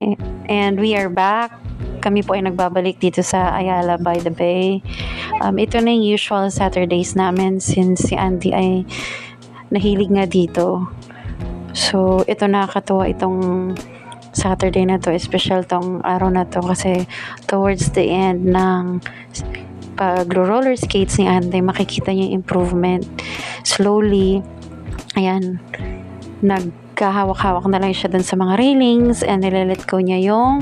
And we are back. Kami po ay nagbabalik dito sa Ayala by the Bay. Um, ito na yung usual Saturdays namin since si Andy ay nahilig nga dito. So, ito nakakatuwa itong Saturday na to, special tong araw na to kasi towards the end ng pag roller skates ni Andy, makikita niya yung improvement. Slowly, ayan, nagkahawak-hawak na lang siya dun sa mga railings and nilalet ko niya yung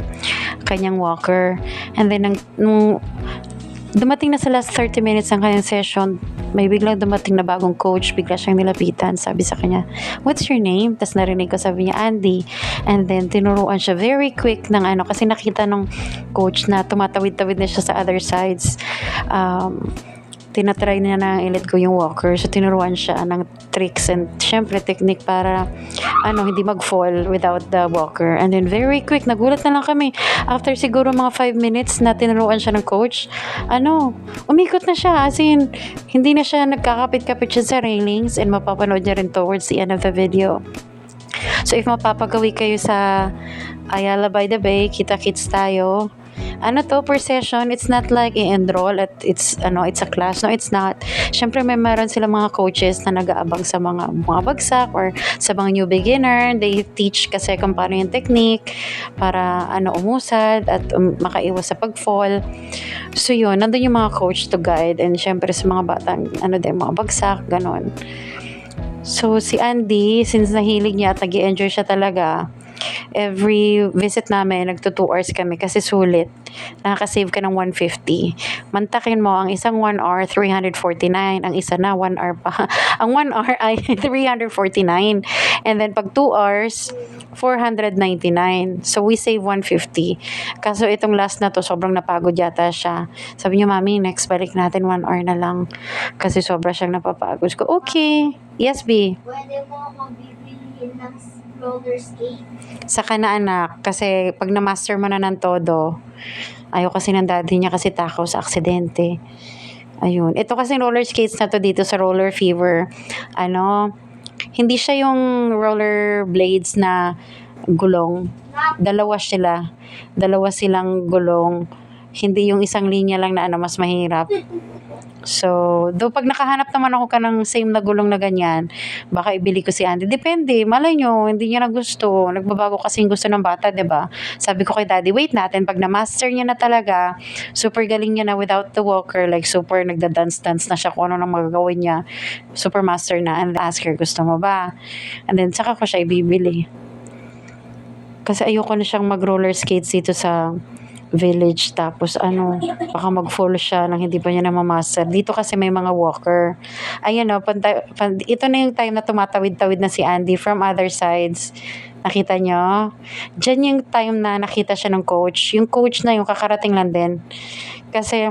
kanyang walker. And then, nung dumating na sa last 30 minutes ng kanyang session, may biglang dumating na bagong coach, bigla siyang nilapitan. Sabi sa kanya, what's your name? Tapos narinig ko, sabi niya, Andy. And then, tinuruan siya very quick ng ano, kasi nakita nung coach na tumatawid-tawid na siya sa other sides. Um, tinatry niya na ilit ko yung walker. So, tinuruan siya ng tricks and syempre technique para ano, hindi mag-fall without the walker. And then very quick, nagulat na lang kami. After siguro mga 5 minutes na tinuruan siya ng coach, ano, umikot na siya. As in, hindi na siya nagkakapit-kapit siya sa railings and mapapanood niya rin towards the end of the video. So, if mapapagawi kayo sa Ayala by the Bay, kita-kits tayo. Ano to per session, it's not like i-enroll at it's ano, it's a class. No, it's not. Syempre may meron sila mga coaches na nag-aabang sa mga mga bagsak or sa mga new beginner. They teach kasi kung paano yung technique para ano umusad at um, makaiwas sa pag-fall. So yun, nandun yung mga coach to guide and syempre sa mga batang ano din, mga bagsak, ganon. So, si Andy, since nahilig niya at nag enjoy siya talaga, every visit namin, nagto 2 hours kami kasi sulit. Nakaka-save ka ng 150. Mantakin mo, ang isang 1 hour, 349. Ang isa na, 1 hour pa. ang 1 hour ay 349. And then, pag 2 hours, 499. So, we save 150. Kaso, itong last na to, sobrang napagod yata siya. Sabi niya, Mami, next balik natin 1 hour na lang. Kasi sobra siyang napapagod. Ko, okay. Yes, B. Pwede mo ako bibili ng roller skate. Saka na anak, kasi pag na-master mo na ng todo, ayaw kasi ng daddy niya kasi takaw sa aksidente. Ayun. Ito kasi roller skates na to dito sa Roller Fever. Ano, hindi siya yung roller blades na gulong. Dalawa sila. Dalawa silang gulong. Hindi yung isang linya lang na ano, mas mahirap. So, do pag nakahanap naman ako ka ng same na gulong na ganyan, baka ibili ko si Andy. Depende, malay nyo, hindi niya na gusto. Nagbabago kasi yung gusto ng bata, 'di ba? Sabi ko kay daddy, wait natin, pag na-master niya na talaga, super galing niya na without the walker, like super nagda-dance-dance na siya kung ano nang magagawin niya. Super master na, and ask her, gusto mo ba? And then, saka ko siya ibibili. Kasi ayoko na siyang mag-roller skates dito sa village tapos ano baka mag-fall siya nang hindi pa niya na mamaster dito kasi may mga walker. Ayan o panta, pan, ito na yung time na tumatawid-tawid na si Andy from other sides. Nakita nyo dyan yung time na nakita siya ng coach. Yung coach na yung kakarating lang din. Kasi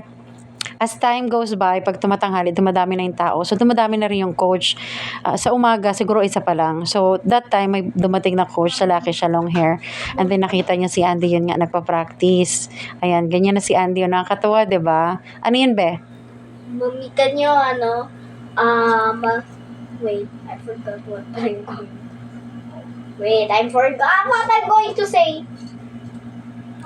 as time goes by, pag tumatanghali, dumadami na yung tao. So, dumadami na rin yung coach. Ah, sa umaga, siguro isa pa lang. So, that time, may dumating na coach, sa laki siya, long hair. And then, nakita niya si Andy yun nga, nagpa-practice. Ayan, ganyan na si Andy yun. Nakakatawa, 'di ba? Ano yun, be? Mamita nyo, ano, um, wait, I forgot what I'm going Wait, I forgot what I'm going to say.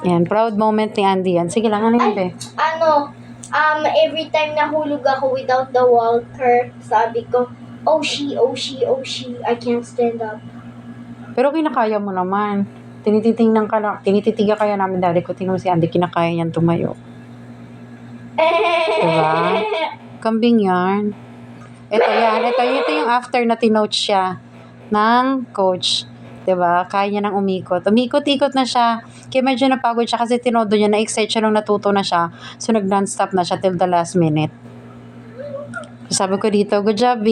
Ayan, proud moment ni Andy yan. Sige lang, ano yun, be? Ano, um, every time nahulog ako without the walker, sabi ko, oh she, oh she, oh she, I can't stand up. Pero kinakaya mo naman. Tinititingnan ka lang, tinititiga kaya namin dali ko, tinong si Andy, kinakaya niyan tumayo. Diba? Kambing yarn. Ito yan. Ito, ito yung after na tinote siya ng coach. Ba Kaya niya nang umikot. Umikot-ikot na siya. Kaya medyo napagod siya kasi tinodo niya. Na-excite siya nung natuto na siya. So, nag non-stop na siya till the last minute. Sabi ko dito, good job,